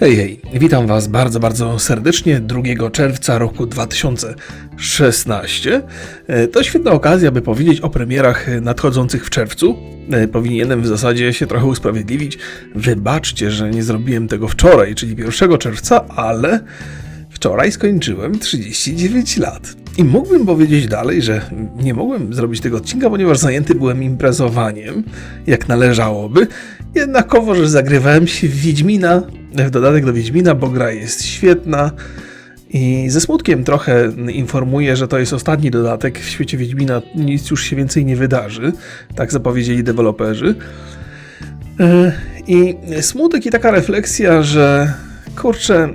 Hej, hej, witam Was bardzo, bardzo serdecznie 2 czerwca roku 2016. E, To świetna okazja, by powiedzieć o premierach nadchodzących w czerwcu. E, Powinienem w zasadzie się trochę usprawiedliwić. Wybaczcie, że nie zrobiłem tego wczoraj, czyli 1 czerwca, ale wczoraj skończyłem 39 lat. I mógłbym powiedzieć dalej, że nie mogłem zrobić tego odcinka, ponieważ zajęty byłem imprezowaniem, jak należałoby. Jednakowo, że zagrywałem się w Wiedźmina, w dodatek do Wiedźmina, bo gra jest świetna. I ze smutkiem trochę informuję, że to jest ostatni dodatek w świecie Wiedźmina, nic już się więcej nie wydarzy. Tak zapowiedzieli deweloperzy. E, I smutek i taka refleksja, że kurczę,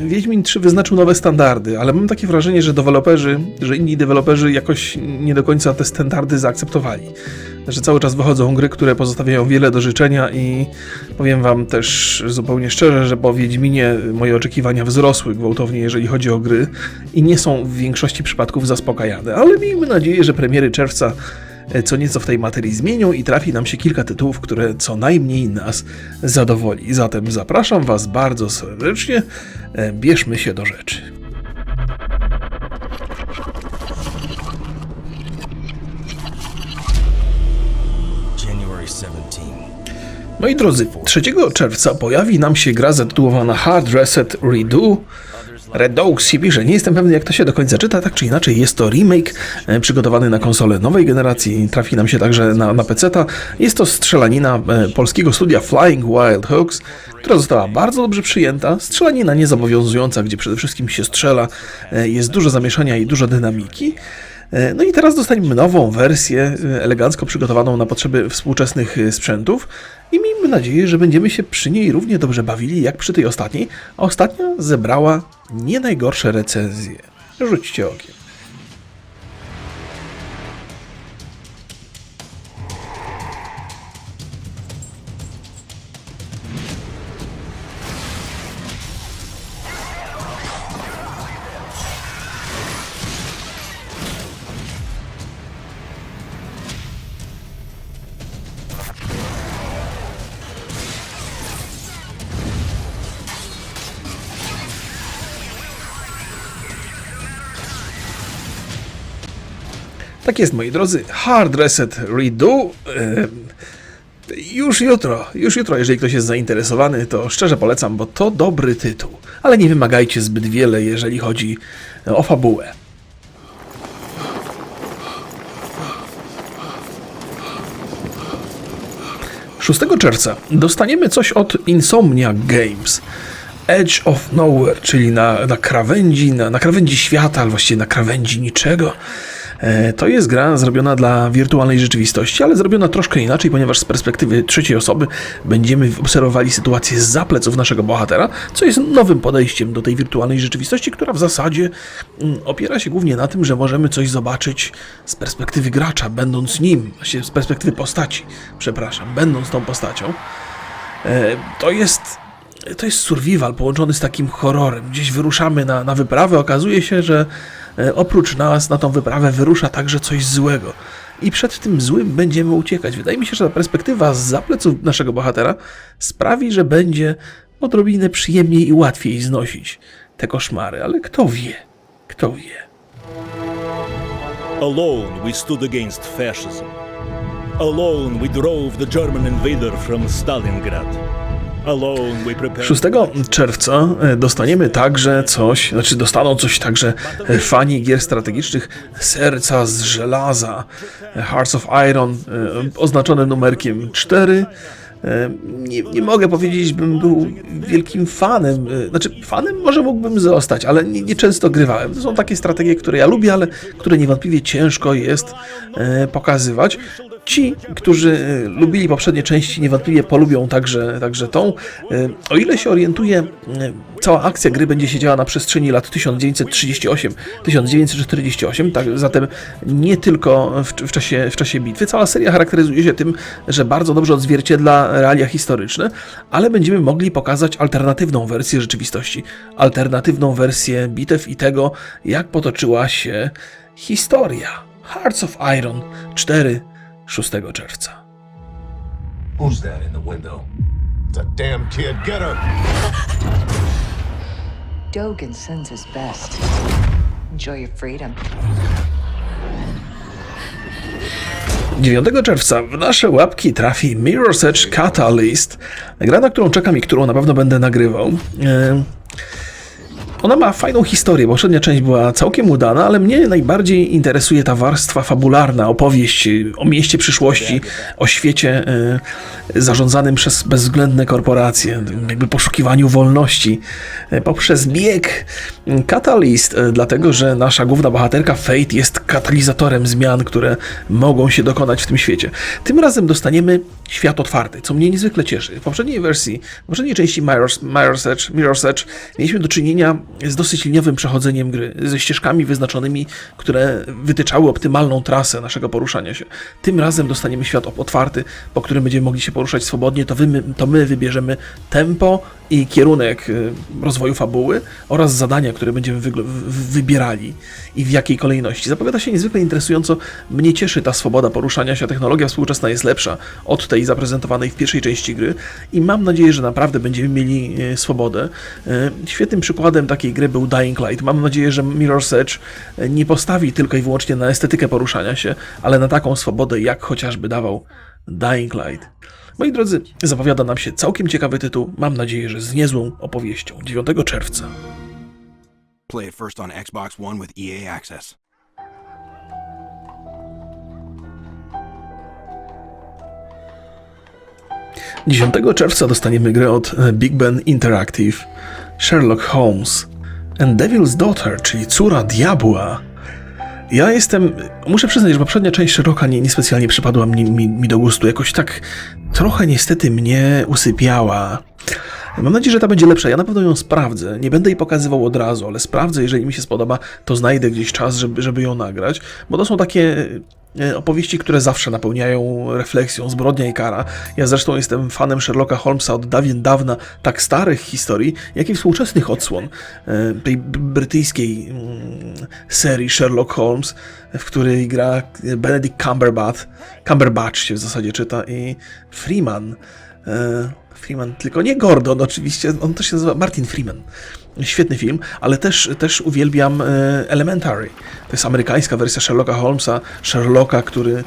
Wiedźmin 3 wyznaczył nowe standardy, ale mam takie wrażenie, że deweloperzy, że inni deweloperzy jakoś nie do końca te standardy zaakceptowali. Że cały czas wychodzą gry, które pozostawiają wiele do życzenia i powiem wam też zupełnie szczerze, że po Wiedźminie moje oczekiwania wzrosły gwałtownie, jeżeli chodzi o gry i nie są w większości przypadków zaspokajane, ale miejmy nadzieję, że premiery czerwca e, co nieco w tej materii zmienią i trafi nam się kilka tytułów, które co najmniej nas zadowoli. Zatem zapraszam Was bardzo serdecznie, e, bierzmy się do rzeczy. Moi drodzy, 3 czerwca pojawi nam się gra zatytułowana Hard Reset Redo. Redux się pisze, nie jestem pewny jak to się do końca czyta, tak czy inaczej jest to remake e, przygotowany na konsolę nowej generacji, trafi nam się także na, na PC-ta. Jest to strzelanina e, polskiego studia Flying Wild Hogs, która została bardzo dobrze przyjęta. Strzelanina niezobowiązująca, gdzie przede wszystkim się strzela, e, jest dużo zamieszania i dużo dynamiki. E, No i teraz dostaniemy nową wersję, e, elegancko przygotowaną na potrzeby współczesnych e, sprzętów i miejmy nadzieję, że będziemy się przy niej równie dobrze bawili jak przy tej ostatniej, a ostatnia zebrała nie najgorsze recenzje. Rzućcie okiem. Tak jest, moi drodzy. Hard Reset Redo. em, Już jutro, już jutro, jeżeli ktoś jest zainteresowany, to szczerze polecam, bo to dobry tytuł. Ale nie wymagajcie zbyt wiele, jeżeli chodzi o fabułę. Szóstego czerwca dostaniemy coś od Insomnia Games. Edge of Nowhere, czyli na, na krawędzi, na, na krawędzi świata, ale właściwie na krawędzi niczego. E, To jest gra zrobiona dla wirtualnej rzeczywistości, ale zrobiona troszkę inaczej, ponieważ z perspektywy trzeciej osoby będziemy obserwowali sytuację z pleców naszego bohatera, co jest nowym podejściem do tej wirtualnej rzeczywistości, która w zasadzie mm, opiera się głównie na tym, że możemy coś zobaczyć z perspektywy gracza, będąc nim, z perspektywy postaci, przepraszam, będąc tą postacią. E, To jest to jest survival połączony z takim horrorem. Gdzieś wyruszamy na, na wyprawę, okazuje się, że oprócz nas na tą wyprawę wyrusza także coś złego. I przed tym złym będziemy uciekać. Wydaje mi się, że ta perspektywa z pleców naszego bohatera sprawi, że będzie odrobinę przyjemniej i łatwiej znosić te koszmary. Ale kto wie? Kto wie? Alone we stood against fascism. Alone we drove the German invader from Stalingrad. Alone we prepared 6 czerwca e, dostaniemy także coś, znaczy dostaną coś także e, fani gier strategicznych Serca z żelaza, e, Hearts of Iron, oznaczone numerkiem 4. E, Nie, nie mogę powiedzieć, bym był wielkim fanem. Znaczy, fanem może mógłbym zostać, ale nie, nie często grywałem. To są takie strategie, które ja lubię, ale które niewątpliwie ciężko jest pokazywać. Ci, którzy e, lubili poprzednie części, niewątpliwie polubią także, także tą. E, O ile się orientuję, e, cała akcja gry będzie się działa na przestrzeni lat 1938-1948, tak, zatem nie tylko w, w, czasie, w czasie bitwy. Cała seria charakteryzuje się tym, że bardzo dobrze odzwierciedla realia historyczne, ale będziemy mogli pokazać alternatywną wersję rzeczywistości, alternatywną wersję bitew i tego, jak potoczyła się historia. Hearts of Iron 4 6 czerwca. Who's that in the window? It's a damn kid. Get her. Dogan sends his best. Enjoy your freedom. 9 czerwca w nasze łapki trafi Mirror's Edge Catalyst, gra, na którą czekam i którą na pewno będę nagrywał. E, Ona ma fajną historię, bo poprzednia część była całkiem udana, ale mnie najbardziej interesuje ta warstwa fabularna, opowieść y, o mieście przyszłości, o świecie y, zarządzanym przez bezwzględne korporacje, jakby poszukiwaniu wolności y, poprzez bieg Catalyst, y, dlatego że nasza główna bohaterka Fate jest katalizatorem zmian, które mogą się dokonać w tym świecie. Tym razem dostaniemy świat otwarty, co mnie niezwykle cieszy. W poprzedniej wersji, w poprzedniej części Mirror's, Mirror's, Edge, Mirror's Edge mieliśmy do czynienia z dosyć liniowym przechodzeniem gry, ze ścieżkami wyznaczonymi, które wytyczały optymalną trasę naszego poruszania się. Tym razem dostaniemy świat otwarty, po którym będziemy mogli się poruszać swobodnie, to, wy, to my wybierzemy tempo i kierunek y, rozwoju fabuły oraz zadania, które będziemy wybierali i w jakiej kolejności. Zapowiada się niezwykle interesująco. Mnie cieszy ta swoboda poruszania się. Technologia współczesna jest lepsza od tej zaprezentowanej w pierwszej części gry i mam nadzieję, że naprawdę będziemy mieli e, swobodę. E, Świetnym przykładem takiej gry był Dying Light. Mam nadzieję, że Mirror's Edge nie postawi tylko i wyłącznie na estetykę poruszania się, ale na taką swobodę, jak chociażby dawał Dying Light. Moi drodzy, zapowiada nam się całkiem ciekawy tytuł. Mam nadzieję, że z niezłą opowieścią. 9 czerwca. Play it first on Xbox One with EA Access. – 10 czerwca dostaniemy grę od e, Big Ben Interactive Sherlock Holmes and Devil's Daughter, czyli córa diabła. Ja jestem. Muszę przyznać, że poprzednia część Sherlocka nie, niespecjalnie przypadła mi, mi, mi do gustu. Jakoś tak trochę niestety mnie usypiała. Mam nadzieję, że ta będzie lepsza. Ja na pewno ją sprawdzę. Nie będę jej pokazywał od razu, ale sprawdzę. Jeżeli mi się spodoba, to znajdę gdzieś czas, żeby, żeby ją nagrać. Bo to są takie opowieści, które zawsze napełniają refleksją, zbrodnia i kara. Ja zresztą jestem fanem Sherlocka Holmesa od dawien dawna, tak starych historii, jak i współczesnych odsłon e, tej brytyjskiej mm, serii Sherlock Holmes, w której gra Benedict Cumberbatch, Cumberbatch się w zasadzie czyta i Freeman. Freeman, tylko nie Gordon oczywiście, on też się nazywa Martin Freeman. Świetny film, ale też, też uwielbiam e, Elementary. To jest amerykańska wersja Sherlocka Holmesa, Sherlocka, który e,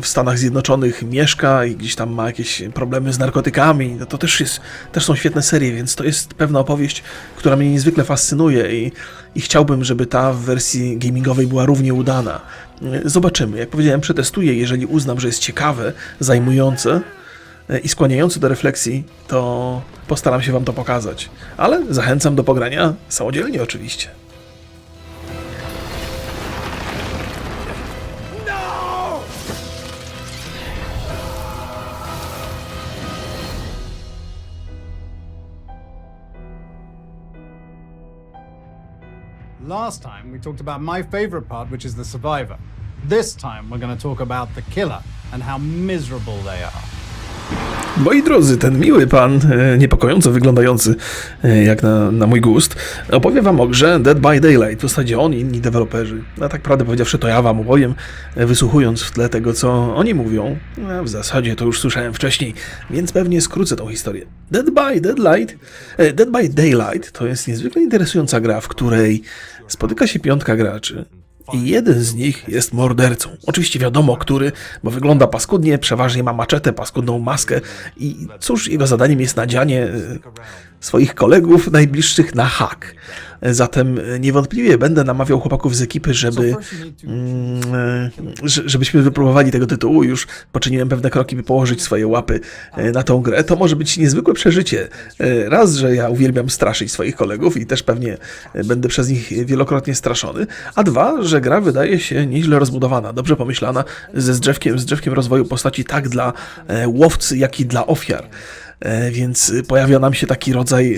w Stanach Zjednoczonych mieszka i gdzieś tam ma jakieś problemy z narkotykami. No to też, jest, też są świetne serie, więc to jest pewna opowieść, która mnie niezwykle fascynuje i, i chciałbym, żeby ta w wersji gamingowej była równie udana. E, Zobaczymy. Jak powiedziałem, przetestuję, jeżeli uznam, że jest ciekawe, zajmujące, i skłaniający do refleksji, to postaram się Wam to pokazać. Ale zachęcam do pogrania samodzielnie oczywiście. Last time we talked about my favorite part, which is the survivor. This time we're going to talk about the killer and how miserable they are. Moi drodzy, ten miły pan, e, niepokojąco wyglądający e, jak na, na mój gust, opowie wam o grze Dead by Daylight. W zasadzie on i inni deweloperzy. A tak prawdę powiedziawszy, to ja wam opowiem, e, wysłuchując w tle tego, co oni mówią. A w zasadzie to już słyszałem wcześniej, więc pewnie skrócę tą historię. Dead by Deadlight, Dead by Daylight to jest niezwykle interesująca gra, w której spotyka się piątka graczy. I jeden z nich jest mordercą. Oczywiście wiadomo, który, bo wygląda paskudnie, przeważnie ma maczetę, paskudną maskę i cóż, jego zadaniem jest nadzianie e, swoich kolegów najbliższych na hak. Zatem niewątpliwie będę namawiał chłopaków z ekipy, żeby, mm, e, że- żebyśmy wypróbowali tego tytułu. Już poczyniłem pewne kroki, by położyć swoje łapy e, na tą grę. To może być niezwykłe przeżycie. E, Raz, że ja uwielbiam straszyć swoich kolegów i też pewnie będę przez nich wielokrotnie straszony, a dwa, że gra wydaje się nieźle rozbudowana, dobrze pomyślana, ze z drzewkiem, z drzewkiem rozwoju postaci tak dla łowcy, jak i dla ofiar. E, Więc y, pojawia nam się taki rodzaj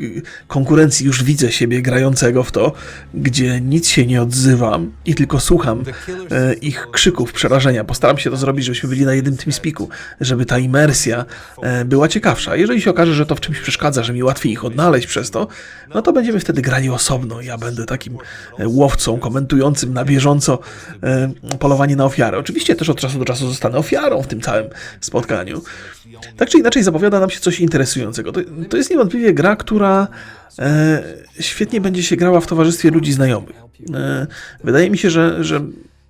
y, konkurencji, już widzę siebie grającego w to, gdzie nic się nie odzywam i tylko słucham e, ich krzyków przerażenia. Postaram się to zrobić, żebyśmy byli na jednym tym spiku, żeby ta imersja e, była ciekawsza. Jeżeli się okaże, że to w czymś przeszkadza, że mi łatwiej ich odnaleźć przez to, no to będziemy wtedy grali osobno. Ja będę takim łowcą, komentującym na bieżąco polowanie na ofiarę. Oczywiście też od czasu do czasu zostanę ofiarą w tym całym spotkaniu. Tak czy inaczej zapowiada nam się coś interesującego. To, to jest niewątpliwie gra, która e, świetnie będzie się grała w towarzystwie ludzi znajomych. E, wydaje mi się, że, że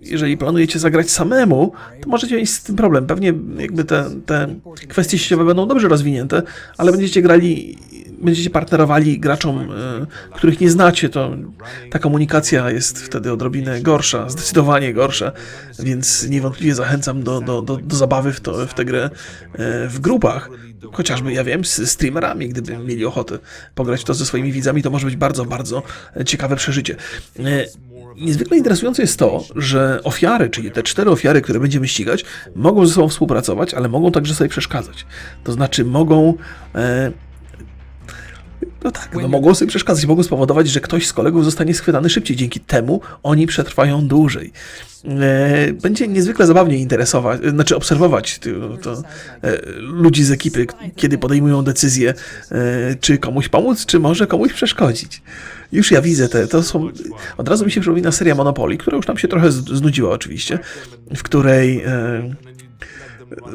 jeżeli planujecie zagrać samemu, to możecie mieć z tym problem. Pewnie jakby te, te kwestie sieciowe będą dobrze rozwinięte, ale będziecie grali, będziecie partnerowali graczom, e, których nie znacie, to ta komunikacja jest wtedy odrobinę gorsza, zdecydowanie gorsza, więc niewątpliwie zachęcam do, do, do, do zabawy w, to, w tę grę e, w grupach. Chociażby, ja wiem, z streamerami, gdyby mieli ochotę pograć to ze swoimi widzami, to może być bardzo, bardzo ciekawe przeżycie. E, Niezwykle interesujące jest to, że ofiary, czyli te cztery ofiary, które będziemy ścigać, mogą ze sobą współpracować, ale mogą także sobie przeszkadzać. To znaczy mogą. E, no tak, no mogą sobie przeszkadzać, mogą spowodować, że ktoś z kolegów zostanie schwytany szybciej. Dzięki temu oni przetrwają dłużej. E, będzie niezwykle zabawnie interesować, znaczy obserwować to, to, e, ludzi z ekipy, kiedy podejmują decyzję, e, czy komuś pomóc, czy może komuś przeszkodzić. Już ja widzę te, to są, od razu mi się przypomina seria Monopoly, która już nam się trochę znudziła oczywiście, w której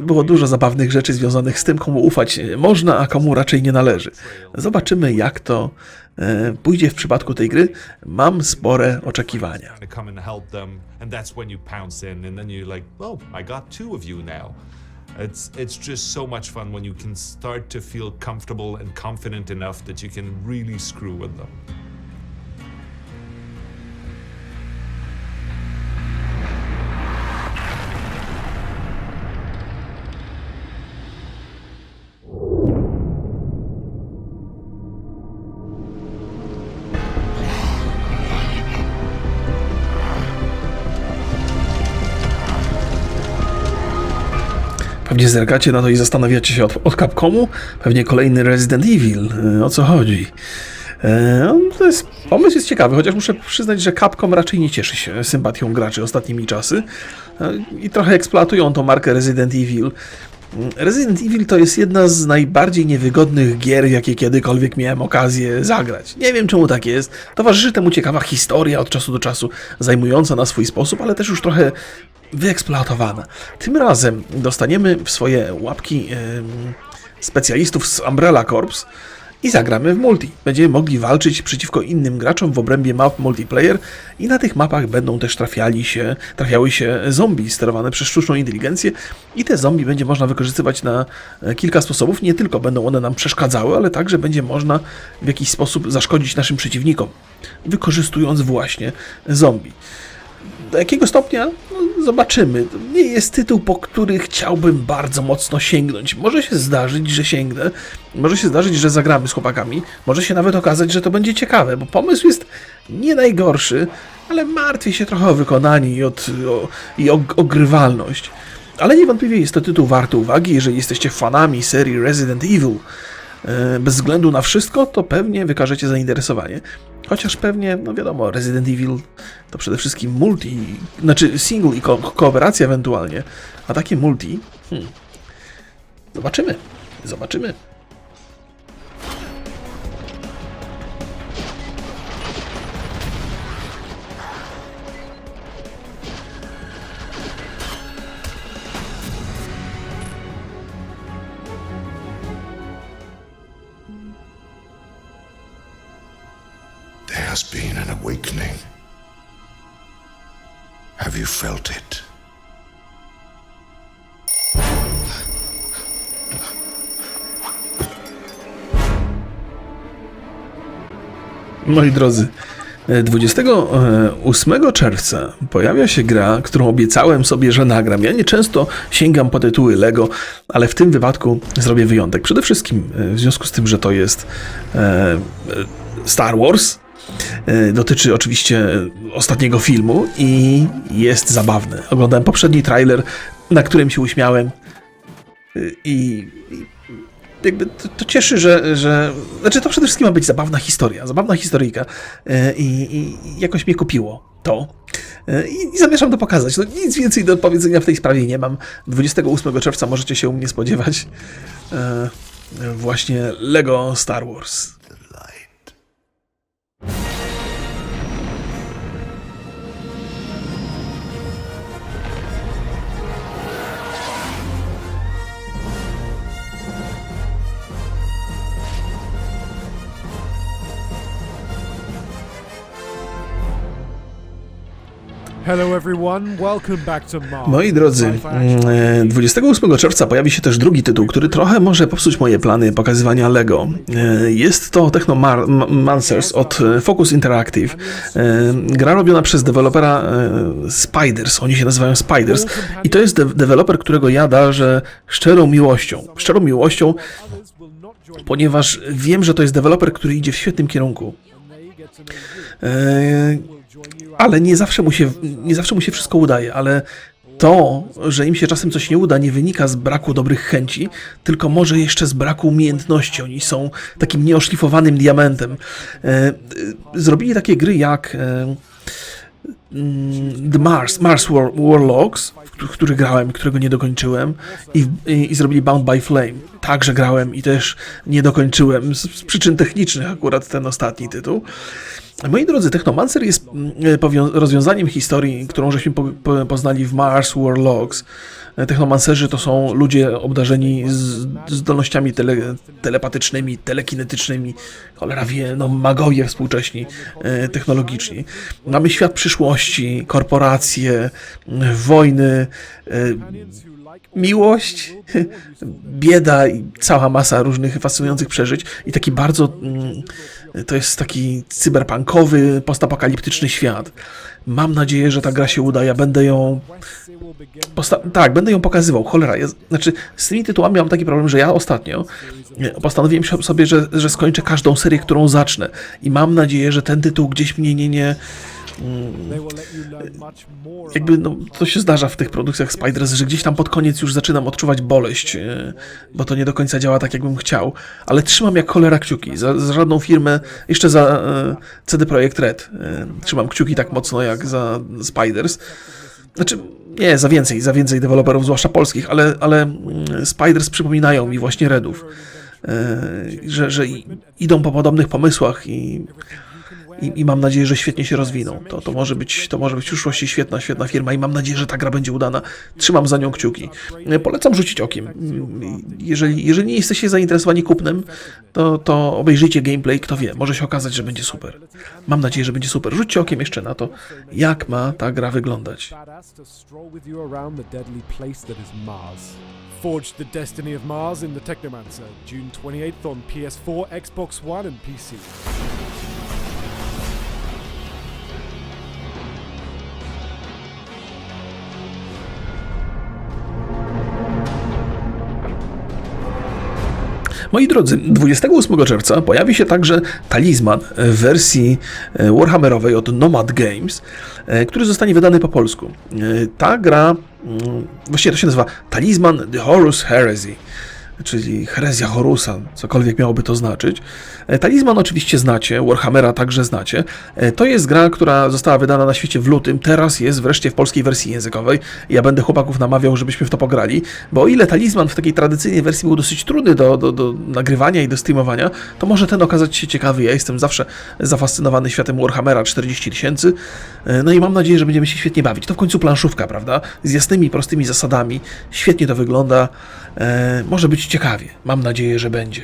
było dużo zabawnych rzeczy związanych z tym, komu ufać można, a komu raczej nie należy. Zobaczymy, jak to e, pójdzie w przypadku tej gry. Mam spore oczekiwania. oh. It's it's just so much fun when you can start to feel comfortable and confident enough that you can really screw with them. Pewnie zerkacie na to i zastanawiacie się od, od Capcomu. Pewnie kolejny Resident Evil. E, O co chodzi? E, no, to jest, pomysł jest ciekawy, chociaż muszę przyznać, że Capcom raczej nie cieszy się sympatią graczy ostatnimi czasy e, i trochę eksploatują tą markę Resident Evil. Resident Evil to jest jedna z najbardziej niewygodnych gier, jakie kiedykolwiek miałem okazję zagrać. Nie wiem czemu tak jest. Towarzyszy temu ciekawa historia od czasu do czasu, zajmująca na swój sposób, ale też już trochę wyeksploatowana. Tym razem dostaniemy w swoje łapki em, specjalistów z Umbrella Corps i zagramy w multi. Będziemy mogli walczyć przeciwko innym graczom w obrębie map multiplayer i na tych mapach będą też trafiali się, trafiały się zombie sterowane przez sztuczną inteligencję i te zombie będzie można wykorzystywać na e, kilka sposobów. Nie tylko będą one nam przeszkadzały, ale także będzie można w jakiś sposób zaszkodzić naszym przeciwnikom, wykorzystując właśnie zombie. Do jakiego stopnia? No, zobaczymy. To nie jest tytuł, po który chciałbym bardzo mocno sięgnąć. Może się zdarzyć, że sięgnę. Może się zdarzyć, że zagramy z chłopakami. Może się nawet okazać, że to będzie ciekawe, bo pomysł jest nie najgorszy, ale martwię się trochę o wykonanie i, od, o, i o, o grywalność. Ale niewątpliwie jest to tytuł warty uwagi, jeżeli jesteście fanami serii Resident Evil. E, Bez względu na wszystko, to pewnie wykażecie zainteresowanie. Chociaż pewnie, no wiadomo, Resident Evil to przede wszystkim multi, znaczy single i ko kooperacja ewentualnie, a takie multi, hmm. zobaczymy, zobaczymy. Felt it? Moi drodzy, e, 28 czerwca pojawia się gra, którą obiecałem sobie, że nagram. Ja nieczęsto sięgam po tytuły Lego, ale w tym wypadku zrobię wyjątek. Przede wszystkim e, w związku z tym, że to jest e, e, Star Wars. E, Dotyczy oczywiście ostatniego filmu i jest zabawny. Oglądałem poprzedni trailer, na którym się uśmiałem e, i, jakby to, to cieszy, że, że. Znaczy, to przede wszystkim ma być zabawna historia, zabawna historyjka. e, I, i jakoś mnie kupiło to. I, I zamierzam to pokazać. No, nic więcej do powiedzenia w tej sprawie nie mam. 28 czerwca możecie się u mnie spodziewać. E, właśnie Lego Star Wars. Moi drodzy, Sci-fi action mm, e, 28 czerwca pojawi się też drugi tytuł, który trochę może popsuć moje plany pokazywania LEGO. E, Jest to Technomancers od e, Focus Interactive. Gra robiona przez dewelopera Spiders, oni się nazywają Spiders i to jest de deweloper, którego ja darzę szczerą miłością. Szczerą miłością, ponieważ wiem, że to jest deweloper, który idzie w świetnym kierunku. Ale nie zawsze mu się, nie zawsze mu się wszystko udaje, ale to, że im się czasem coś nie uda, nie wynika z braku dobrych chęci, tylko może jeszcze z braku umiejętności. Oni są takim nieoszlifowanym diamentem. E, e, Zrobili takie gry jak e, The Mars, Mars War, Warlocks, w któ- w który grałem, którego nie dokończyłem, i, i, i zrobili Bound by Flame. Także grałem i też nie dokończyłem, z, z przyczyn technicznych akurat ten ostatni tytuł. Moi drodzy, Technomancer jest mm, powią- rozwiązaniem historii, którą żeśmy po, poznali w Mars Warlocks. Technomancerzy to są ludzie obdarzeni zdolnościami tele, telepatycznymi, telekinetycznymi, cholera wie, no magowie współcześni, e, technologiczni. Mamy świat przyszłości, korporacje, wojny, e, miłość, bieda i cała masa różnych fascynujących przeżyć i taki bardzo, mm, to jest taki cyberpunkowy, postapokaliptyczny świat. Mam nadzieję, że ta gra się uda, ja będę ją Posta- tak, będę ją pokazywał. Cholera, ja, znaczy z tymi tytułami mam taki problem, że ja ostatnio postanowiłem sobie, że, że skończę każdą serię, którą zacznę. I mam nadzieję, że ten tytuł gdzieś mnie nie, nie More jakby no, to się zdarza w tych produkcjach Spiders, że gdzieś tam pod koniec już zaczynam odczuwać boleść, e, bo to nie do końca działa tak, jakbym chciał. Ale trzymam jak cholera kciuki. Za, za żadną firmę, jeszcze za e, CD Projekt Red. E, trzymam kciuki tak mocno jak za Spiders. Znaczy, nie, za więcej, za więcej deweloperów, zwłaszcza polskich, ale, ale mm, Spiders przypominają mi właśnie Redów, że, że idą po podobnych pomysłach i, i, i mam nadzieję, że świetnie się rozwiną. To, to, może być, to może być w przyszłości świetna, świetna firma i mam nadzieję, że ta gra będzie udana. Trzymam za nią kciuki. Polecam rzucić okiem. Jeżeli, jeżeli nie jesteście zainteresowani kupnem, to, to obejrzyjcie gameplay, kto wie, może się okazać, że będzie super. Mam nadzieję, że będzie super. Rzućcie okiem jeszcze na to, jak ma ta gra wyglądać. badass to stroll with you around the deadly place that is Mars. Forge the destiny of Mars in the Technomancer, June 28th on PS4, Xbox One, and PC. Moi drodzy, 28 czerwca pojawi się także talizman w wersji e, Warhammerowej od Nomad Games, e, który zostanie wydany po polsku. E, Ta gra, mm, właściwie to się nazywa Talizman The Horus Heresy, czyli herezja Horusa, cokolwiek miałoby to znaczyć. E, Talizman oczywiście znacie, Warhammera także znacie. E, To jest gra, która została wydana na świecie w lutym, teraz jest wreszcie w polskiej wersji językowej. Ja będę chłopaków namawiał, żebyśmy w to pograli, bo o ile Talizman w takiej tradycyjnej wersji był dosyć trudny do, do, do nagrywania i do streamowania, to może ten okazać się ciekawy. Ja jestem zawsze zafascynowany światem Warhammera 40 tysięcy, E, no i mam nadzieję, że będziemy się świetnie bawić. To w końcu planszówka, prawda? Z jasnymi, prostymi zasadami. Świetnie to wygląda. E, może być ciekawie. Mam nadzieję, że będzie.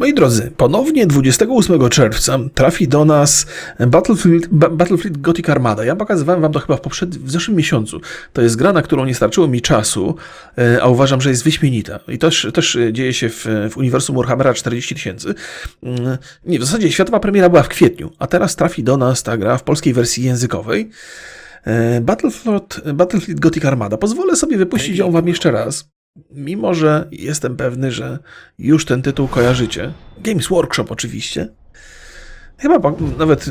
Moi drodzy, ponownie 28 czerwca trafi do nas Battlefield, Ba- Battlefield Gothic Armada. Ja pokazywałem wam to chyba w, poprzed... w zeszłym miesiącu. To jest gra, na którą nie starczyło mi czasu, e, a uważam, że jest wyśmienita. I też, też e, dzieje się w, w uniwersum Warhammera 40 tysięcy. Mm, Nie, w zasadzie światowa premiera była w kwietniu, a teraz trafi do nas ta gra w polskiej wersji językowej. E, Battlefield, Battlefield Gothic Armada. Pozwolę sobie wypuścić ją wam jeszcze raz. Mimo, że jestem pewny, że już ten tytuł kojarzycie. Games Workshop oczywiście. Chyba nawet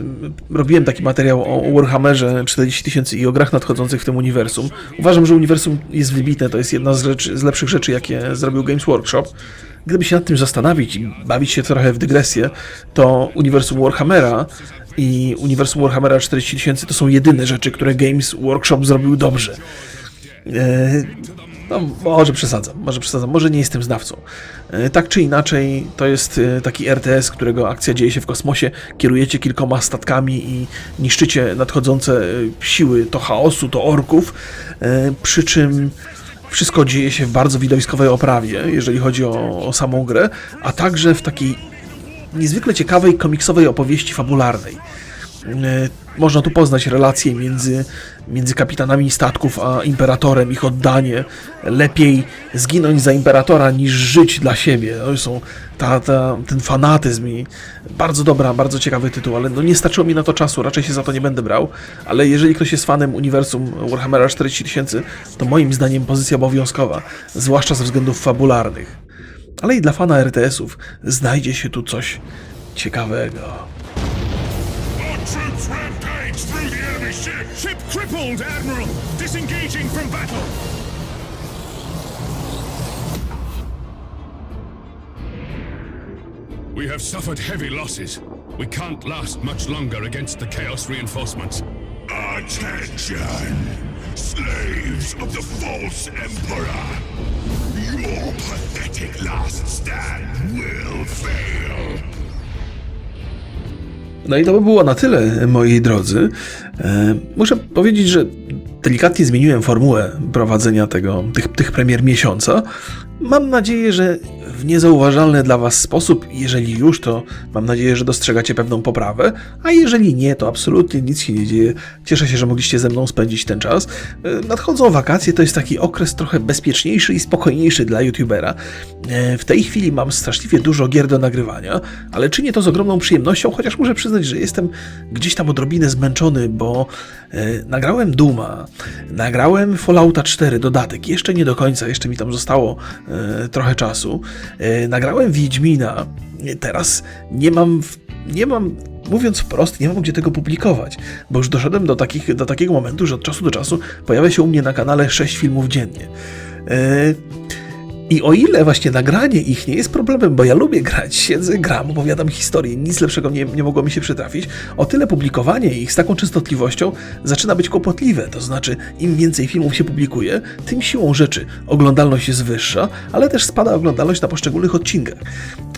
robiłem taki materiał o Warhammerze 40 tysięcy i o grach nadchodzących w tym uniwersum. Uważam, że uniwersum jest wybitne, to jest jedna z, rzeczy, z lepszych rzeczy, jakie zrobił Games Workshop. Gdyby się nad tym zastanowić i bawić się trochę w dygresję, to uniwersum Warhammera i uniwersum Warhammera 40 tysięcy to są jedyne rzeczy, które Games Workshop zrobił dobrze. No, może przesadzam, może przesadzam, może nie jestem znawcą. E, Tak czy inaczej, to jest e, taki RTS, którego akcja dzieje się w kosmosie, kierujecie kilkoma statkami i niszczycie nadchodzące e, siły to chaosu, to orków, przy czym wszystko dzieje się w bardzo widowiskowej oprawie, jeżeli chodzi o, o samą grę, a także w takiej niezwykle ciekawej komiksowej opowieści fabularnej. E, Można tu poznać relacje między, między kapitanami statków a imperatorem, ich oddanie. Lepiej zginąć za imperatora niż żyć dla siebie. To są ta, ta, ten fanatyzm i bardzo dobra, bardzo ciekawy tytuł, ale no nie starczyło mi na to czasu, raczej się za to nie będę brał. Ale jeżeli ktoś jest fanem uniwersum Warhammera 40 tysięcy, to moim zdaniem pozycja obowiązkowa, zwłaszcza ze względów fabularnych. Ale i dla fana RTS-ów znajdzie się tu coś ciekawego. Admiral! Disengaging from battle! We have suffered heavy losses. We can't last much longer against the Chaos reinforcements. Attention! Slaves of the false Emperor! Your pathetic last stand will fail! No i to by było na tyle, moi drodzy. E, muszę powiedzieć, że delikatnie zmieniłem formułę prowadzenia tego, tych, tych premier miesiąca. Mam nadzieję, że w niezauważalny dla Was sposób, jeżeli już, to mam nadzieję, że dostrzegacie pewną poprawę, a jeżeli nie, to absolutnie nic się nie dzieje. Cieszę się, że mogliście ze mną spędzić ten czas. E, Nadchodzą wakacje, to jest taki okres trochę bezpieczniejszy i spokojniejszy dla YouTubera. E, W tej chwili mam straszliwie dużo gier do nagrywania, ale czynię to z ogromną przyjemnością, chociaż muszę przyznać, że jestem gdzieś tam odrobinę zmęczony, bo e, nagrałem Duma, nagrałem Fallouta 4 dodatek, jeszcze nie do końca, jeszcze mi tam zostało trochę czasu. E, nagrałem Wiedźmina, E, teraz nie mam, nie mam mówiąc wprost, nie mam gdzie tego publikować, bo już doszedłem do, takich, do takiego momentu, że od czasu do czasu pojawia się u mnie na kanale 6 filmów dziennie. E, i o ile właśnie nagranie ich nie jest problemem, bo ja lubię grać, siedzę, gram, opowiadam historię, nic lepszego nie, nie mogło mi się przytrafić, o tyle publikowanie ich z taką częstotliwością zaczyna być kłopotliwe. To znaczy, im więcej filmów się publikuje, tym siłą rzeczy oglądalność jest wyższa, ale też spada oglądalność na poszczególnych odcinkach.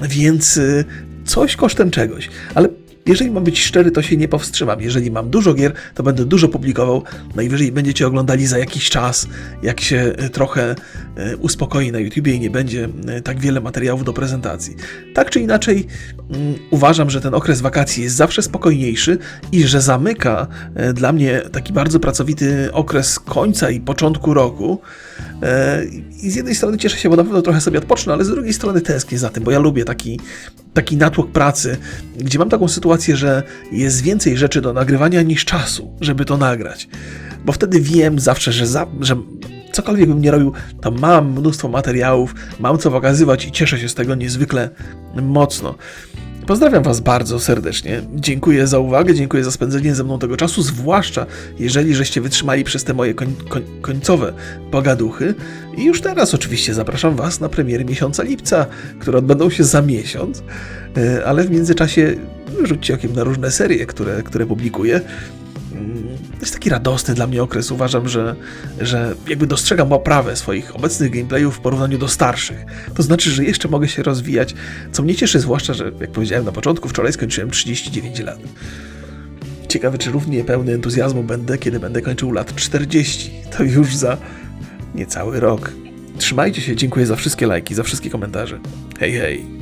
Więc y, coś kosztem czegoś. Ale jeżeli mam być szczery, to się nie powstrzymam. Jeżeli mam dużo gier, to będę dużo publikował. Najwyżej będziecie oglądali za jakiś czas, jak się e, trochę e, uspokoi na YouTubie i nie będzie e, tak wiele materiałów do prezentacji. Tak czy inaczej, mm, uważam, że ten okres wakacji jest zawsze spokojniejszy i że zamyka dla mnie taki bardzo pracowity okres końca i początku roku. I z jednej strony cieszę się, bo na pewno trochę sobie odpocznę, ale z drugiej strony tęsknię za tym, bo ja lubię taki, taki natłok pracy, gdzie mam taką sytuację, że jest więcej rzeczy do nagrywania niż czasu, żeby to nagrać. Bo wtedy wiem zawsze, że, za, że cokolwiek bym nie robił, to mam mnóstwo materiałów, mam co pokazywać i cieszę się z tego niezwykle mocno. Pozdrawiam Was bardzo serdecznie. Dziękuję za uwagę, dziękuję za spędzenie ze mną tego czasu, zwłaszcza jeżeli żeście wytrzymali przez te moje koń, koń, końcowe pogaduchy. I już teraz oczywiście zapraszam Was na premiery miesiąca lipca, które odbędą się za miesiąc, E, ale w międzyczasie rzućcie okiem na różne serie, które, które publikuję. To jest taki radosny dla mnie okres. Uważam, że, że jakby dostrzegam poprawę swoich obecnych gameplayów w porównaniu do starszych. To znaczy, że jeszcze mogę się rozwijać, co mnie cieszy, zwłaszcza, że jak powiedziałem na początku, wczoraj skończyłem 39 lat. Ciekawe, czy równie pełny entuzjazmu będę, kiedy będę kończył lat 40. To już za niecały rok. Trzymajcie się, dziękuję za wszystkie lajki, za wszystkie komentarze. Hej, hej.